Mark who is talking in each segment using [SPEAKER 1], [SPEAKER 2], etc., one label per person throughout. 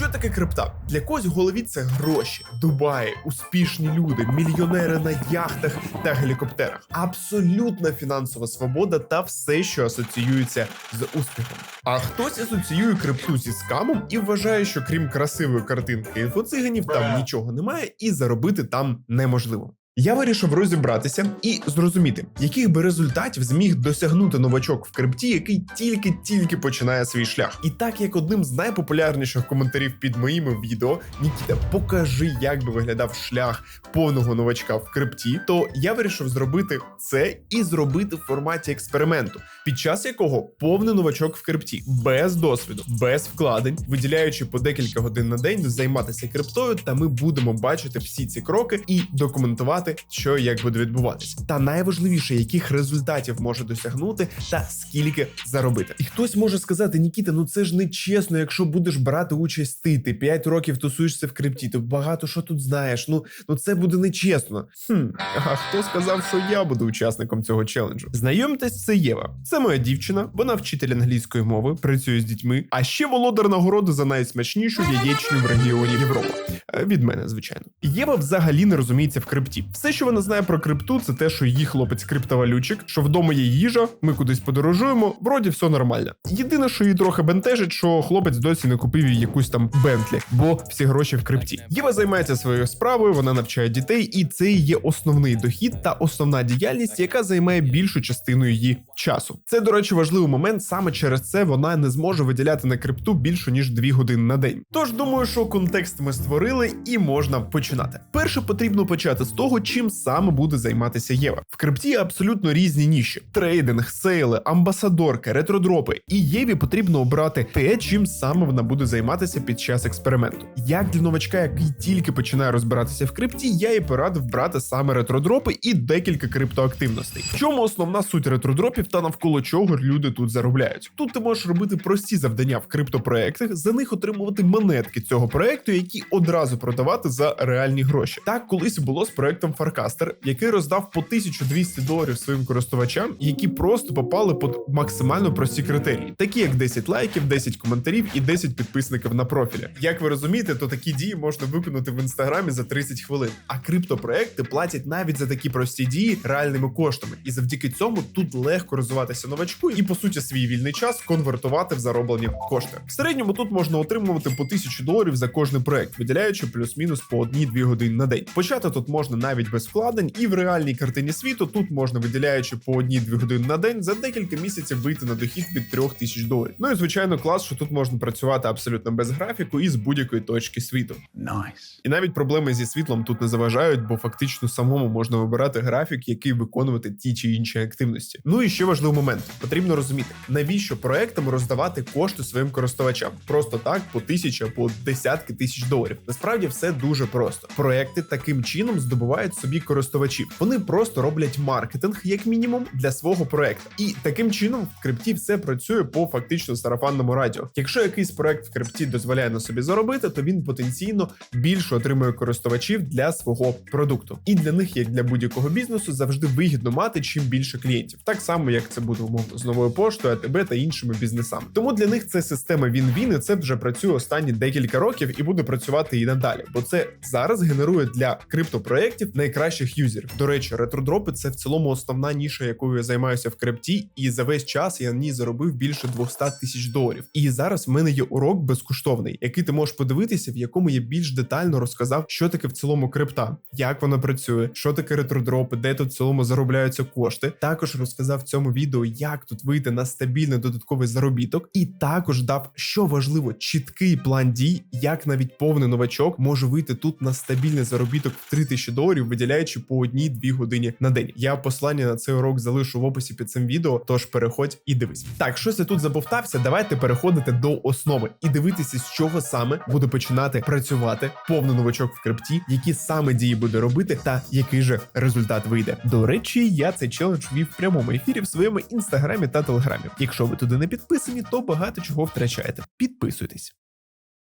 [SPEAKER 1] Що таке крипта? Для когось в голові це гроші, Дубаї, успішні люди, мільйонери на яхтах та гелікоптерах. Абсолютна фінансова свобода та все, що асоціюється з успіхом. А хтось асоціює крипту зі скамом і вважає, що крім красивої картинки інфоциганів там нічого немає, і заробити там неможливо. Я вирішив розібратися і зрозуміти, яких би результатів зміг досягнути новачок в крипті, який тільки-тільки починає свій шлях. І так як одним з найпопулярніших коментарів під моїми відео Нікіта, покажи, як би виглядав шлях повного новачка в крипті, то я вирішив зробити це і зробити в форматі експерименту, під час якого повний новачок в крипті без досвіду, без вкладень, виділяючи по декілька годин на день займатися криптою, та ми будемо бачити всі ці кроки і документувати, що і як буде відбуватися. Та найважливіше, яких результатів може досягнути, та скільки заробити. І хтось може сказати: Нікіта, ну це ж не чесно, якщо будеш брати участь ти, ти 5 років тусуєшся в крипті, то багато що тут знаєш. Ну ну це буде нечесно. Хм, а хто сказав, що я буду учасником цього челенджу? Знайомтесь, це Єва. Це моя дівчина. Вона вчитель англійської мови, працює з дітьми, а ще володар нагороди за найсмачнішу яєчню в регіоні Європи. Е, Від мене, звичайно. Єва взагалі не розуміється в крипті. Все, що вона знає про крипту, це те, що її хлопець криптовалютчик, що вдома є їжа, ми кудись подорожуємо. Вроді все нормально. Єдине, що її трохи бентежить, що хлопець досі не купив їй якусь там Бентлі, бо всі гроші в крипті. Єва займається своєю справою, вона навчає дітей, і це є основний дохід та основна діяльність, яка займає більшу частину її часу. Це, до речі, важливий момент. Саме через це вона не зможе виділяти на крипту більше ніж 2 години на день. Тож думаю, що контекст ми створили і можна починати. Перше потрібно почати з того, чим саме буде займатися Єва. В крипті абсолютно різні ніші: трейдинг, сейли, амбасадорка, ретродропи. І Єві потрібно обрати те, чим саме вона буде займатися під час експерименту. Як для новачка, який тільки починає розбиратися в крипті, я їй порадив брати саме ретродропи і декілька криптоактивностей. В чому основна суть ретродропів та навколо чого люди тут заробляють? Тут ти можеш робити прості завдання в криптопроектах, за них отримувати монетки цього проекту, які одразу продавати за реальні гроші. Так колись було з проектом Farcaster, який роздав по 1200 доларів своїм користувачам, які просто попали під максимально прості критерії, такі як 10 лайків, 10 коментарів і 10 підписників на профілі. Як ви розумієте, то такі дії можна виконати в інстаграмі за 30 хвилин. А криптопроекти платять навіть за такі прості дії реальними коштами, і завдяки цьому тут легко розвиватися новачку і по суті свій вільний час конвертувати в зароблені кошти. В середньому тут можна отримувати по 1000 доларів за кожний проект, виділяючи плюс-мінус по 1-2 години на день. Почати тут можна навіть без вкладень, і в реальній картині світу тут можна виділяючи по 1-2 години на день за декілька місяців вийти на дохід від 3000 доларів. Ну і звичайно, клас, що тут можна працювати абсолютно без графіку і з будь-якої точки світу.
[SPEAKER 2] Nice.
[SPEAKER 1] І навіть проблеми зі світлом тут не заважають, бо фактично самому можна вибирати графік, який виконувати ті чи інші активності. Ну і ще важливий момент: потрібно розуміти, навіщо проектам роздавати кошти своїм користувачам. Просто так по тисячі, по десятки тисяч доларів. Насправді все дуже просто. Проекти таким чином здобувають собі користувачів. Вони просто роблять маркетинг, як мінімум, для свого проекту. І таким чином в крипті все працює по фактично сарафанному радіо. Якщо якийсь проект в крипті дозволяє на собі заробити, то він потенційно більше отримує користувачів для свого продукту. І для них, як для будь-якого бізнесу, завжди вигідно мати чим більше клієнтів, так само як це буде умовно з новою поштою, АТБ та іншими бізнесами. Тому для них це система він-він, і це вже працює останні декілька років і буде працювати і надалі, бо це зараз генерує для криптопроєктів найкращих юзерів. До речі, ретродропи це в цілому основна ніша, якою я займаюся в крипті, і за весь час я на ній заробив більше 200 тисяч доларів. І зараз в мене є урок безкоштовний, який ти можеш подивитися, в якому я більш детально розказав, що таке в цілому крипта, як вона працює, що таке ретродропи, де тут в цілому заробляються кошти. Також розказав в цьому відео, як тут вийти на стабільний додатковий заробіток, і також дав, що важливо, чіткий план дій, як навіть повний новачок може вийти тут на стабільний заробіток в 3000 доларів, виділяючи по одній-дві годині на день. Я послання на цей урок залишу в описі під цим відео, тож переходь і дивись. Так, щось я тут забовтався. Давайте переходити до основи і дивитися, з чого саме буде починати працювати повний новачок в крипті, які саме дії буде робити, та який же результат вийде. До речі, я цей челендж вів в прямому ефірі в своєму інстаграмі та телеграмі. Якщо ви туди не підписані, то багато чого втрачаєте. Підписуйтесь.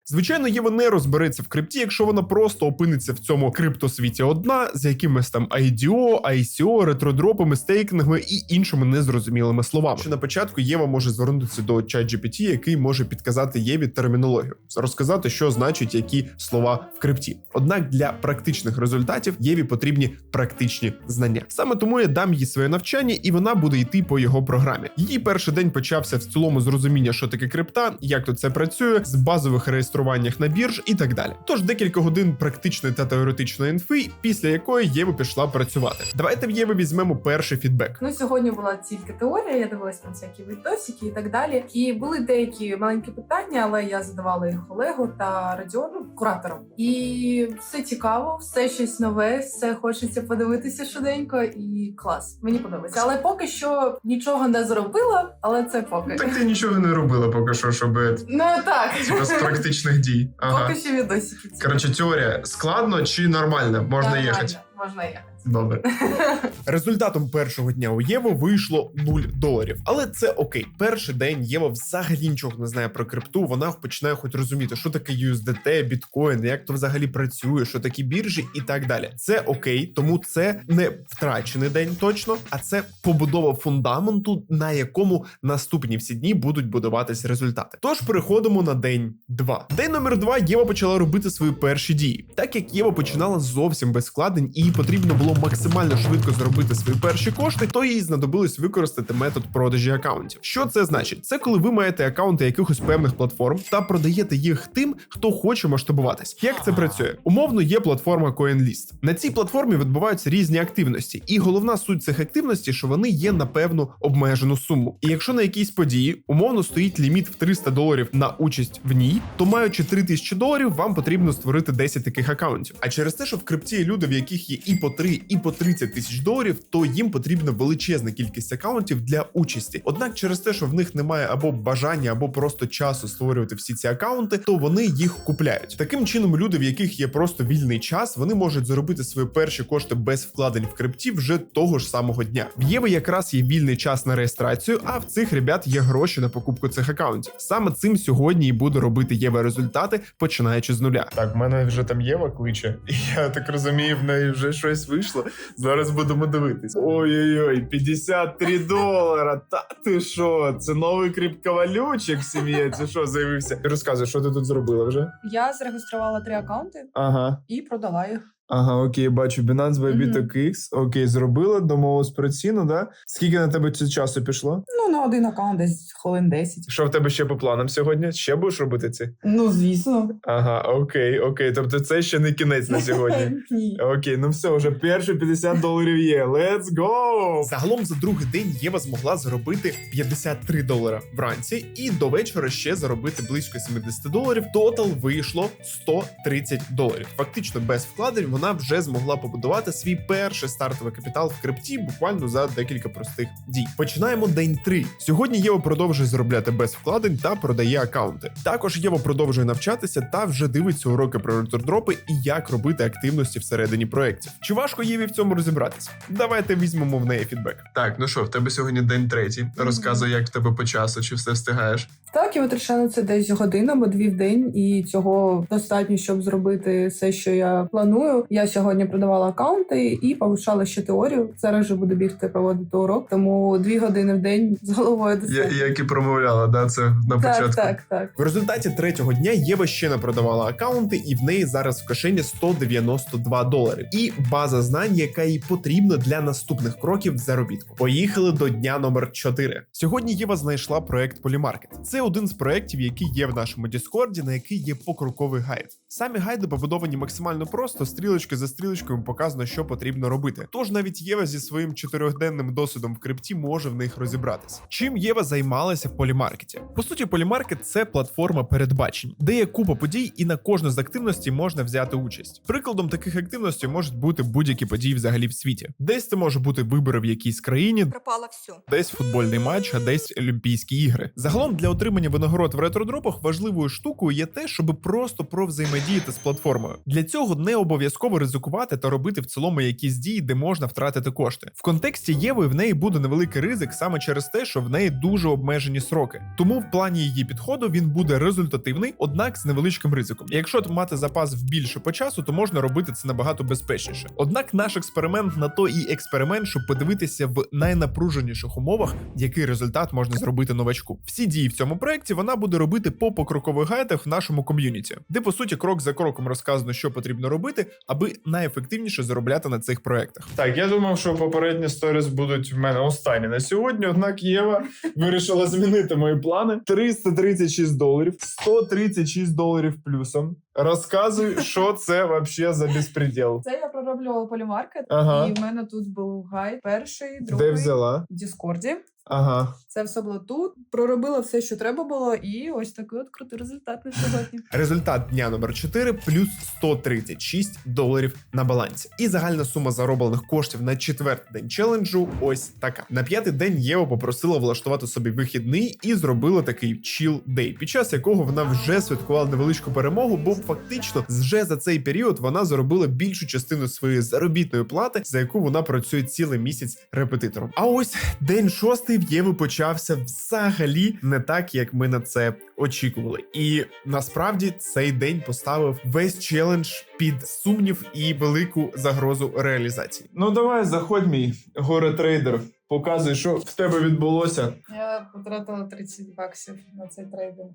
[SPEAKER 1] Звичайно, Єва не розбереться в крипті, якщо вона просто опиниться в цьому криптосвіті одна з якимись там IDO, ICO, ретродропами, стейкінгами і іншими незрозумілими словами. Що на початку Єва може звернутися до ChatGPT, який може підказати Єві термінологію, розказати, що значить які слова в крипті. Однак для практичних результатів Єві потрібні практичні знання. Саме тому я дам їй своє навчання, і вона буде йти по його програмі. Її перший день почався в цілому з розуміння, що таке крипта, як тут це працює, з базових реєструваннях на бірж і так далі. Тож декілька годин практичної та теоретичної інфи, після якої Єва пішла працювати. Давайте в Єви візьмемо перший фідбек.
[SPEAKER 2] Ну, сьогодні була тільки теорія, я дивилась на всякі відосики і так далі. І були деякі маленькі питання, але я задавала їх Олегу та Радіону, кураторам. І все цікаво, все щось нове, все хочеться подивитися швиденько і клас. Мені подобається. Але поки що нічого не зробила, але це поки.
[SPEAKER 1] так ти нічого не робила поки що, щоб
[SPEAKER 2] Ну так.
[SPEAKER 1] Практичних дій.
[SPEAKER 2] Поки ще відосики. ці.
[SPEAKER 1] теорія складно чи нормально?
[SPEAKER 2] Можна Нормально, Можна їхати.
[SPEAKER 1] Добре. Результатом першого дня у Єви вийшло 0 доларів. Але це окей. Перший день Єва взагалі нічого не знає про крипту. Вона починає хоч розуміти, що таке USDT, біткоін, як то взагалі працює, що такі біржі і так далі. Це окей, тому це не втрачений день точно, а це побудова фундаменту, на якому наступні всі дні будуть будуватись результати. Тож переходимо на день 2. День номер 2 Єва почала робити свої перші дії. Так як Єва починала зовсім без вкладень, і їй потрібно було максимально швидко зробити свої перші кошти, то їй знадобилось використати метод продажі акаунтів. Що це значить? Це коли ви маєте акаунти якихось певних платформ та продаєте їх тим, хто хоче масштабуватись. Як це працює? Умовно є платформа CoinList. На цій платформі відбуваються різні активності, і головна суть цих активностей, що вони є на певну обмежену суму. І якщо на якійсь події умовно стоїть ліміт в 300 доларів на участь в ній, то маючи 3000 доларів, вам потрібно створити 10 таких акаунтів. А через те, що в крипті люди, в яких є і по 3, і по 30 тисяч доларів, то їм потрібна величезна кількість акаунтів для участі. Однак, через те, що в них немає або бажання, або просто часу створювати всі ці акаунти, то вони їх купляють. Таким чином, люди, в яких є просто вільний час, вони можуть заробити свої перші кошти без вкладень в крипті вже того ж самого дня. В Єви якраз є вільний час на реєстрацію, а в цих ребят є гроші на покупку цих акаунтів. Саме цим сьогодні і буду робити Єва результати, починаючи з нуля. Так, в мене вже там Єва кличе, і я так розумію, в неї вже щось вийшло. Зараз будемо дивитись. Ой-ой-ой, 53 долара. Та ти що? Це новий кріпковалючик в сім'ї. Це що заявився? Розказуй, що ти тут зробила вже?
[SPEAKER 3] Я зареєструвала три акаунти
[SPEAKER 1] Ага.
[SPEAKER 3] і продала їх.
[SPEAKER 1] Ага, окей, бачу. Binance
[SPEAKER 3] Bybit
[SPEAKER 1] X. Окей, зробила, домовилась про ціну, да? Скільки на тебе цього часу пішло?
[SPEAKER 3] Ну, на один акаунт десь хвилин 10.
[SPEAKER 1] Що в тебе ще по планам сьогодні? Ще будеш робити ці?
[SPEAKER 3] Ну, звісно.
[SPEAKER 1] Ага, окей, окей. Тобто це ще не кінець на сьогодні.
[SPEAKER 3] Ні.
[SPEAKER 1] Окей, ну все, вже перші 50 доларів є. Let's go! Загалом за другий день Єва змогла заробити 53 долара вранці, і до вечора ще заробити близько 70 доларів. Тотал вийшло 130 доларів. Фактично без вкладень вона вже змогла побудувати свій перший стартовий капітал в крипті буквально за декілька простих дій. Починаємо день 3. Сьогодні Єва продовжує заробляти без вкладень та продає акаунти. Також Єва продовжує навчатися та вже дивиться уроки про ретродропи і як робити активності всередині проєктів. Чи важко Єві в цьому розібратись? Давайте візьмемо в неї фідбек. Так, ну що, в тебе сьогодні день третій. Розказуй, як в тебе по часу, чи все встигаєш?
[SPEAKER 2] Так, я витрачаю це десь годину або дві в день, і цього достатньо, щоб зробити все, що я планую. Я сьогодні продавала акаунти і повишала ще теорію. Зараз вже буду бігти проводити урок, тому дві години в день з головою до себе.
[SPEAKER 1] як і промовляла, да, це на
[SPEAKER 2] Так, так, так.
[SPEAKER 1] В результаті третього дня Єва ще не продавала акаунти, і в неї зараз в кишені 192 долари. І база знань, яка їй потрібна для наступних кроків в заробітку. Поїхали до дня номер 4. Сьогодні Єва знайшла проект Polymarket. Це один з проєктів, який є в нашому Діскорді, на який є покроковий гайд. Самі гайди побудовані максимально просто, стрілочки за стрілочкою показано, що потрібно робити. Тож навіть Єва зі своїм чотирьохденним досвідом в крипті може в них розібратись. Чим Єва займалася в полімаркеті? По суті, полімаркет це платформа передбачень, де є купа подій, і на кожну з активностей можна взяти участь. Прикладом таких активностей можуть бути будь-які події взагалі в світі. Десь це може бути вибори в якійсь країні,
[SPEAKER 3] Пропало все.
[SPEAKER 1] десь футбольний матч, а десь Олімпійські ігри. Загалом для отримання винагород в ретродропах важливою штукою є те, щоб просто провзаємодіяти з платформою. Для цього не обов'язково обов'язково ризикувати та робити в цілому якісь дії, де можна втратити кошти. В контексті Єви в неї буде невеликий ризик саме через те, що в неї дуже обмежені сроки. Тому в плані її підходу він буде результативний, однак з невеличким ризиком. Якщо мати запас в більше по часу, то можна робити це набагато безпечніше. Однак наш експеримент на то і експеримент, щоб подивитися в найнапруженіших умовах, який результат можна зробити новачку. Всі дії в цьому проєкті вона буде робити по покрокових гайдах в нашому ком'юніті, де по суті крок за кроком розказано, що потрібно робити, аби найефективніше заробляти на цих проєктах.
[SPEAKER 4] Так, я думав, що попередні сторіс будуть в мене останні на сьогодні. Однак Єва вирішила змінити мої плани. 336 доларів, 136 доларів плюсом. Розказуй, що це вообще за безпреділ.
[SPEAKER 3] Це я пророблювала полімаркет,
[SPEAKER 4] Ага.
[SPEAKER 3] і в мене тут був гайд перший,
[SPEAKER 4] Де
[SPEAKER 3] другий
[SPEAKER 4] взяла?
[SPEAKER 3] в Діскорді.
[SPEAKER 4] Ага.
[SPEAKER 3] Це все було тут. Проробила все, що треба було, і ось такий от крутий результат на сьогодні.
[SPEAKER 1] Результат дня номер 4 плюс 136 доларів на балансі. І загальна сума зароблених коштів на четвертий день челенджу ось така. На п'ятий день Єва попросила влаштувати собі вихідний і зробила такий chill day, під час якого вона вже святкувала невеличку перемогу, бо фактично вже за цей період вона заробила більшу частину своєї заробітної плати, за яку вона працює цілий місяць репетитором. А ось день шостий в Єви почався взагалі не так, як ми на це очікували. І насправді цей день поставив весь челендж під сумнів і велику загрозу реалізації.
[SPEAKER 4] Ну давай, заходь, мій горе трейдер. Показуй, що в тебе відбулося.
[SPEAKER 3] Я потратила 30 баксів на цей трейдинг.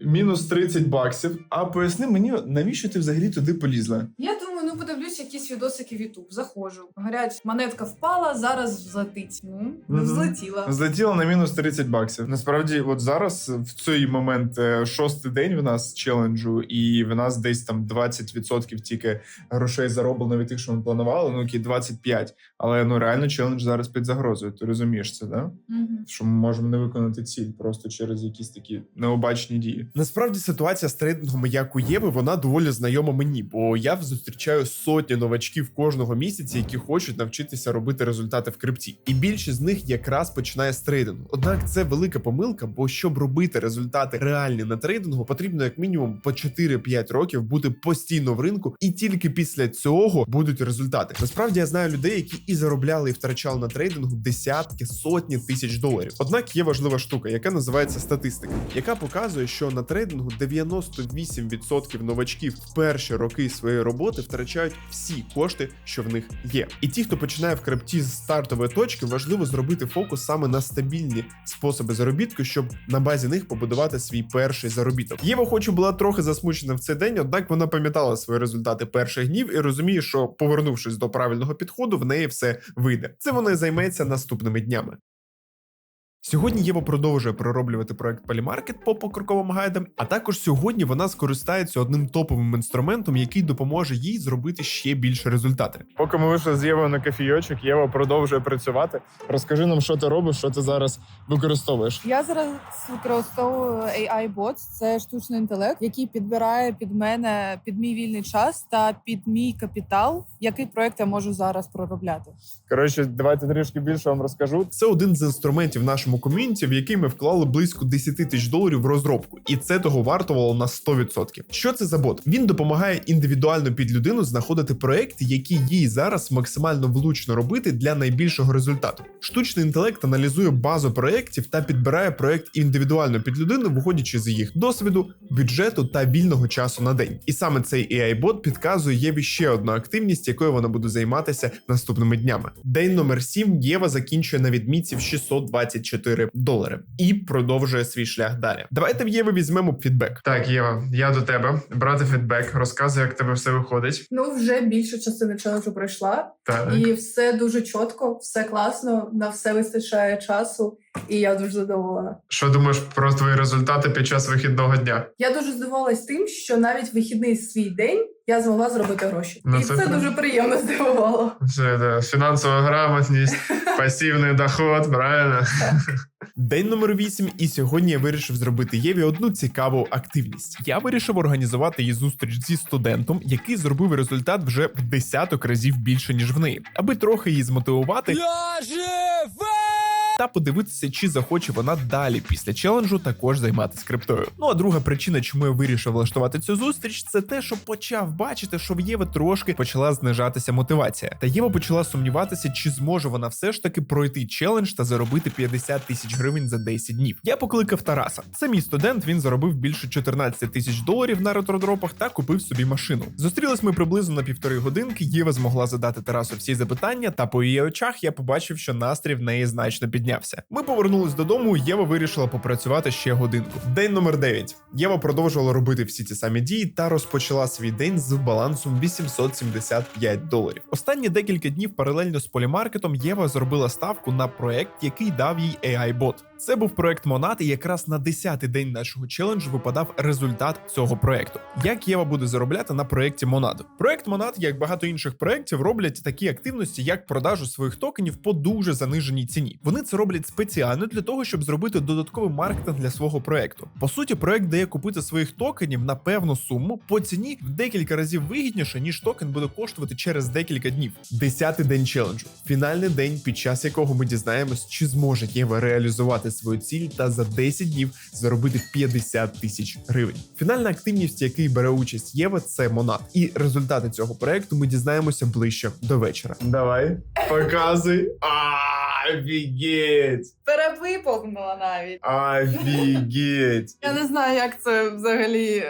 [SPEAKER 4] Мінус 30 баксів. А поясни мені, навіщо ти взагалі туди полізла?
[SPEAKER 2] Я думаю, ну подивлюсь якісь відосики в YouTube. Заходжу. Говорять, монетка впала, зараз взлетить. Ну, не
[SPEAKER 4] Мгм.
[SPEAKER 2] взлетіла.
[SPEAKER 4] Злетіла на мінус 30 баксів. Насправді, от зараз в цей момент е, шостий день в нас челенджу, і в нас десь там 20% тільки грошей зароблено від тих, що ми планували. Ну окей, 25. Але ну реально челендж зараз під загрозою. Ти розумієш це, да?
[SPEAKER 2] Мгм.
[SPEAKER 4] Що ми можемо не виконати ціль просто через якісь такі необачні дії.
[SPEAKER 1] Насправді ситуація з трейдингом як у Єви, вона доволі знайома мені, бо я зустрічаю сотні новачків кожного місяця, які хочуть навчитися робити результати в крипті. І більшість з них якраз починає з трейдингу. Однак це велика помилка, бо щоб робити результати реальні на трейдингу, потрібно як мінімум по 4-5 років бути постійно в ринку, і тільки після цього будуть результати. Насправді я знаю людей, які і заробляли, і втрачали на трейдингу десятки, сотні тисяч доларів. Однак є важлива штука, яка називається статистика, яка показує, що на трейдингу 98% новачків в перші роки своєї роботи втрачають всі кошти, що в них є. І ті, хто починає в крипті з стартової точки, важливо зробити фокус саме на стабільні способи заробітку, щоб на базі них побудувати свій перший заробіток. Єва, хоч і була трохи засмучена в цей день, однак вона пам'ятала свої результати перших днів і розуміє, що повернувшись до правильного підходу, в неї все вийде. Це вона займеться наступними днями. Сьогодні Єва продовжує пророблювати проект Polymarket по покроковим гайдам, а також сьогодні вона скористається одним топовим інструментом, який допоможе їй зробити ще більше результати.
[SPEAKER 4] Поки ми вийшли з Євою на кофійочок, Єва продовжує працювати. Розкажи нам, що ти робиш, що ти зараз використовуєш.
[SPEAKER 3] Я зараз використовую AI Bots. Це штучний інтелект, який підбирає під мене під мій вільний час та під мій капітал, який проект я можу зараз проробляти.
[SPEAKER 4] Коротше, давайте трішки більше вам розкажу.
[SPEAKER 1] Це один з інструментів в нашому ком'юніті, в який ми вклали близько 10 тисяч доларів в розробку, і це того вартувало на 100%. Що це за бот? Він допомагає індивідуально під людину знаходити проекти, які їй зараз максимально влучно робити для найбільшого результату. Штучний інтелект аналізує базу проєктів та підбирає проект індивідуально під людину, виходячи з їх досвіду, бюджету та вільного часу на день. І саме цей AI-бот підказує Єві ще одну активність, якою вона буде займатися наступними днями. День номер 7 Єва закінчує на відмітці в 624 долари і продовжує свій шлях далі. Давайте в Єви візьмемо фідбек.
[SPEAKER 4] Так, Єва, я до тебе. Брати фідбек, розказуй, як тебе все виходить.
[SPEAKER 2] Ну, вже більша частина челенджу пройшла,
[SPEAKER 4] Так.
[SPEAKER 2] і все дуже чітко, все класно, на все вистачає часу, і я дуже задоволена.
[SPEAKER 4] Що думаєш про твої результати під час вихідного дня?
[SPEAKER 2] Я дуже здивувалась тим, що навіть вихідний свій день я змогла зробити гроші,
[SPEAKER 4] Ну,
[SPEAKER 2] і
[SPEAKER 4] це
[SPEAKER 2] це, дуже приємно здивувало.
[SPEAKER 4] Це да, фінансова грамотність, пасивний доход, правильно?
[SPEAKER 1] День номер 8, і сьогодні я вирішив зробити Єві одну цікаву активність. Я вирішив організувати її зустріч зі студентом, який зробив результат вже в десяток разів більше ніж в неї, аби трохи її змотивувати.
[SPEAKER 5] Я живий!
[SPEAKER 1] Та подивитися, чи захоче вона далі після челенджу також займатися криптою. Ну а друга причина, чому я вирішив влаштувати цю зустріч, це те, що почав бачити, що в Єви трошки почала знижатися мотивація. Та Єва почала сумніватися, чи зможе вона все ж таки пройти челендж та заробити 50 тисяч гривень за 10 днів. Я покликав Тараса. Це мій студент. Він заробив більше 14 тисяч доларів на ретродропах та купив собі машину. Зустрілись ми приблизно на півтори годинки. Єва змогла задати Тарасу всі запитання, та по її очах я побачив, що настрій в неї значно піднявся. Ми повернулись додому. Єва вирішила попрацювати ще годинку. День номер 9. Єва продовжувала робити всі ті самі дії та розпочала свій день з балансом 875 доларів. Останні декілька днів паралельно з полімаркетом Єва зробила ставку на проект, який дав їй AI-бот. Це був проект Монат, і якраз на 10-й день нашого челенджу випадав результат цього проекту. Як Єва буде заробляти на проекті Монад? Проект Монад, як багато інших проєктів, роблять такі активності, як продажу своїх токенів по дуже заниженій ціні. Вони це роблять спеціально для того, щоб зробити додатковий маркетинг для свого проекту. По суті, проект дає купити своїх токенів на певну суму по ціні в декілька разів вигідніше, ніж токен буде коштувати через декілька днів. Десятий день челенджу, фінальний день, під час якого ми дізнаємось, чи зможе Єва реалізувати свою ціль та за 10 днів заробити 50 тисяч гривень. Фінальна активність, в якій бере участь Єва, це Монат. І результати цього проекту ми дізнаємося ближче до вечора.
[SPEAKER 4] Давай, показуй. Офігеть!
[SPEAKER 3] Перевиповнила навіть.
[SPEAKER 4] Офігеть!
[SPEAKER 3] Я не знаю, як це взагалі.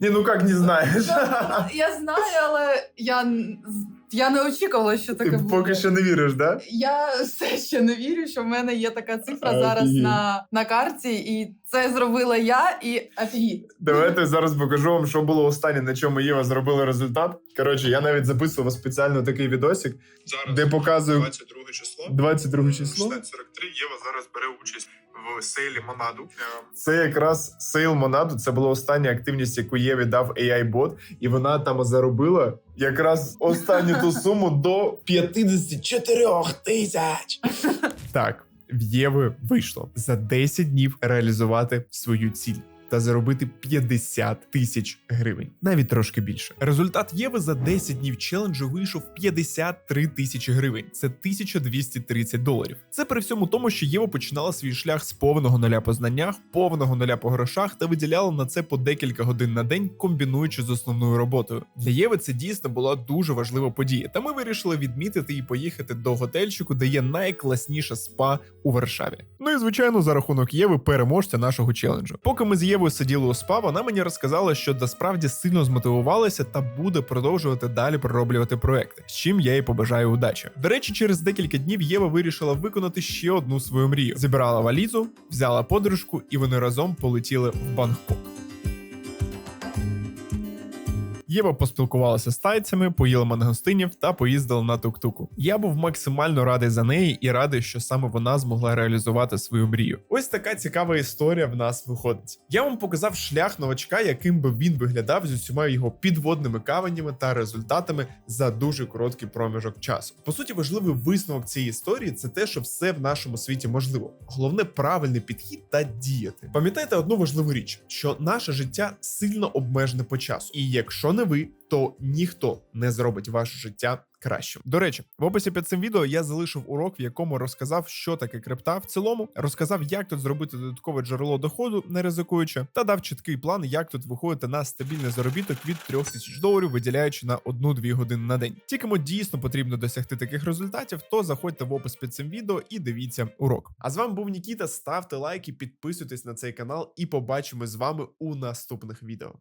[SPEAKER 4] Ні, ну як не знаєш?
[SPEAKER 3] Я знаю, але я, я не очікувала, що таке
[SPEAKER 4] Ти
[SPEAKER 3] буде.
[SPEAKER 4] поки що не віриш, да?
[SPEAKER 3] Я все ще не вірю, що в мене є така цифра
[SPEAKER 4] Офігеть.
[SPEAKER 3] зараз на, на карті, і це зробила я і офігіть.
[SPEAKER 4] Давайте зараз покажу вам, що було останнє, на чому Єва зробила результат. Коротше, я навіть записував спеціально такий відосик,
[SPEAKER 1] Зараз
[SPEAKER 4] де показую
[SPEAKER 1] 22 число.
[SPEAKER 4] 22 число.
[SPEAKER 1] 16.43 Єва зараз бере участь в сейлі Монаду.
[SPEAKER 4] Це якраз сейл Монаду. Це була остання активність, яку Єві дав AI-бот, і вона там заробила якраз останню ту суму до 54 тисяч. Так, в Єви вийшло за 10 днів реалізувати свою ціль. Та заробити 50 тисяч гривень, навіть трошки більше. Результат Єви за 10 днів челенджу вийшов 53 тисячі гривень. Це 1230 доларів. Це при всьому тому, що Єва починала свій шлях з повного нуля по знаннях, повного нуля по грошах та виділяла на це по декілька годин на день, комбінуючи з основною роботою. Для Єви це дійсно була дуже важлива подія. Та ми вирішили відмітити і поїхати до готельчику, де є найкласніша спа у Варшаві. Ну і звичайно, за рахунок Єви переможця нашого челенджу. Поки ми з Євою сиділи у спа, вона мені розказала, що насправді сильно змотивувалася та буде продовжувати далі пророблювати проекти, з чим я їй побажаю удачі. До речі, через декілька днів Єва вирішила виконати ще одну свою мрію: зібрала валізу, взяла подружку, і вони разом полетіли в Бангкок. Єва поспілкувалася з тайцями, поїла мангостинів та поїздила на тук-туку. Я був максимально радий за неї і радий, що саме вона змогла реалізувати свою мрію. Ось така цікава історія в нас виходить. Я вам показав шлях новачка, яким би він виглядав з усіма його підводними каменями та результатами за дуже короткий проміжок часу. По суті, важливий висновок цієї історії це те, що все в нашому світі можливо. Головне правильний підхід та діяти. Пам'ятайте одну важливу річ: що наше життя сильно обмежене по часу, і якщо не ви, то ніхто не зробить ваше життя кращим. До речі, в описі під цим відео я залишив урок, в якому розказав, що таке крипта в цілому, розказав, як тут зробити додаткове джерело доходу, не ризикуючи, та дав чіткий план, як тут виходити на стабільний заробіток від 3000 доларів, виділяючи на 1-2 години на день. Ті, кому дійсно потрібно досягти таких результатів, то заходьте в опис під цим відео і дивіться урок. А з вами був Нікіта. Ставте лайки, підписуйтесь на цей канал, і побачимось з вами у наступних відео.